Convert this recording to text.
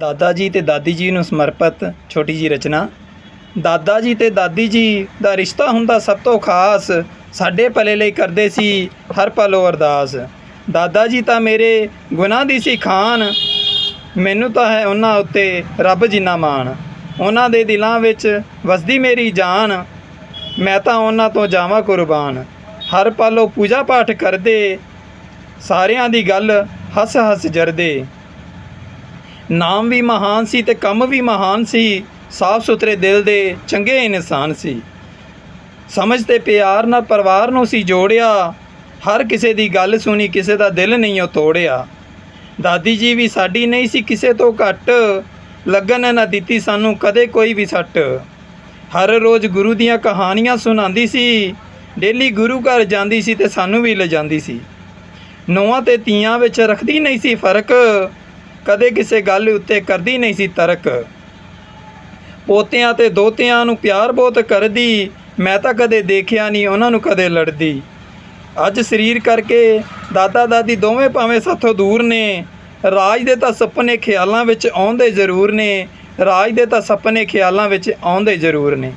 ਦਾਦਾ ਜੀ ਤੇ ਦਾਦੀ ਜੀ ਨੂੰ ਸਮਰਪਿਤ ਛੋਟੀ ਜੀ ਰਚਨਾ। ਦਾਦਾ ਜੀ ਤੇ ਦਾਦੀ ਜੀ ਦਾ ਰਿਸ਼ਤਾ ਹੁੰਦਾ ਸਭ ਤੋਂ ਖਾਸ, ਸਾਡੇ ਭਲੇ ਲਈ ਕਰਦੇ ਸੀ ਹਰ ਪਲੋ ਅਰਦਾਸ। ਦਾਦਾ ਜੀ ਤਾਂ ਮੇਰੇ ਗੁਨਾਹ ਦੀ ਸੀ ਖਾਨ, ਮੈਨੂੰ ਤਾਂ ਹੈ ਉਹਨਾਂ ਉੱਤੇ ਰੱਬ ਜਿੰਨਾ ਮਾਣ। ਉਹਨਾਂ ਦੇ ਦਿਲਾਂ ਵਿੱਚ ਵਸਦੀ ਮੇਰੀ ਜਾਨ, ਮੈਂ ਤਾਂ ਉਹਨਾਂ ਤੋਂ ਜਾਵਾਂ ਕੁਰਬਾਨ। ਹਰ ਪਲ ਉਹ ਪੂਜਾ ਪਾਠ ਕਰਦੇ, ਸਾਰਿਆਂ ਦੀ ਗੱਲ ਹੱਸ ਹੱਸ ਜਰਦੇ। ਨਾਮ ਵੀ ਮਹਾਨ ਸੀ ਤੇ ਕੰਮ ਵੀ ਮਹਾਨ ਸੀ, ਸਾਫ਼ ਸੁਥਰੇ ਦਿਲ ਦੇ ਚੰਗੇ ਇਨਸਾਨ ਸੀ। ਸਮਝ ਤੇ ਪਿਆਰ ਨਾਲ ਪਰਿਵਾਰ ਨੂੰ ਸੀ ਜੋੜਿਆ, ਹਰ ਕਿਸੇ ਦੀ ਗੱਲ ਸੁਣੀ ਕਿਸੇ ਦਾ ਦਿਲ ਨਹੀਂ ਉਹ ਤੋੜਿਆ। ਦਾਦੀ ਜੀ ਵੀ ਸਾਡੀ ਨਹੀਂ ਸੀ ਕਿਸੇ ਤੋਂ ਘੱਟ, ਲੱਗਣ ਨਾ ਦਿੱਤੀ ਸਾਨੂੰ ਕਦੇ ਕੋਈ ਵੀ ਸੱਟ। ਹਰ ਰੋਜ਼ ਗੁਰੂ ਦੀਆਂ ਕਹਾਣੀਆਂ ਸੁਣਾਉਂਦੀ ਸੀ, ਡੇਲੀ ਗੁਰੂ ਘਰ ਜਾਂਦੀ ਸੀ ਤੇ ਸਾਨੂੰ ਵੀ ਲਿਜਾਂਦੀ ਸੀ। ਨੌਵਾਂ ਤੇ ਤੀਆਂ ਵਿੱਚ ਰੱਖਦੀ ਨਹੀਂ ਸੀ ਫ਼ਰਕ ਕਦੇ ਕਿਸੇ ਗੱਲ ਉੱਤੇ ਕਰਦੀ ਨਹੀਂ ਸੀ ਤਰਕ। ਪੋਤਿਆਂ ਤੇ ਦੋਤਿਆਂ ਨੂੰ ਪਿਆਰ ਬਹੁਤ ਕਰਦੀ, ਮੈਂ ਤਾਂ ਕਦੇ ਦੇਖਿਆ ਨਹੀਂ ਉਹਨਾਂ ਨੂੰ ਕਦੇ ਲੜਦੀ। ਅੱਜ ਸਰੀਰ ਕਰਕੇ ਦਾਦਾ ਦਾਦੀ ਦੋਵੇਂ ਭਾਵੇਂ ਸਾਥੋਂ ਦੂਰ ਨੇ, ਰਾਜ ਦੇ ਤਾਂ ਸੁਪਨੇ ਖਿਆਲਾਂ ਵਿੱਚ ਆਉਂਦੇ ਜ਼ਰੂਰ ਨੇ, ਰਾਜ ਦੇ ਤਾਂ ਸੁਪਨੇ ਖਿਆਲਾਂ ਵਿੱਚ ਆਉਂਦੇ ਜ਼ਰੂਰ ਨੇ।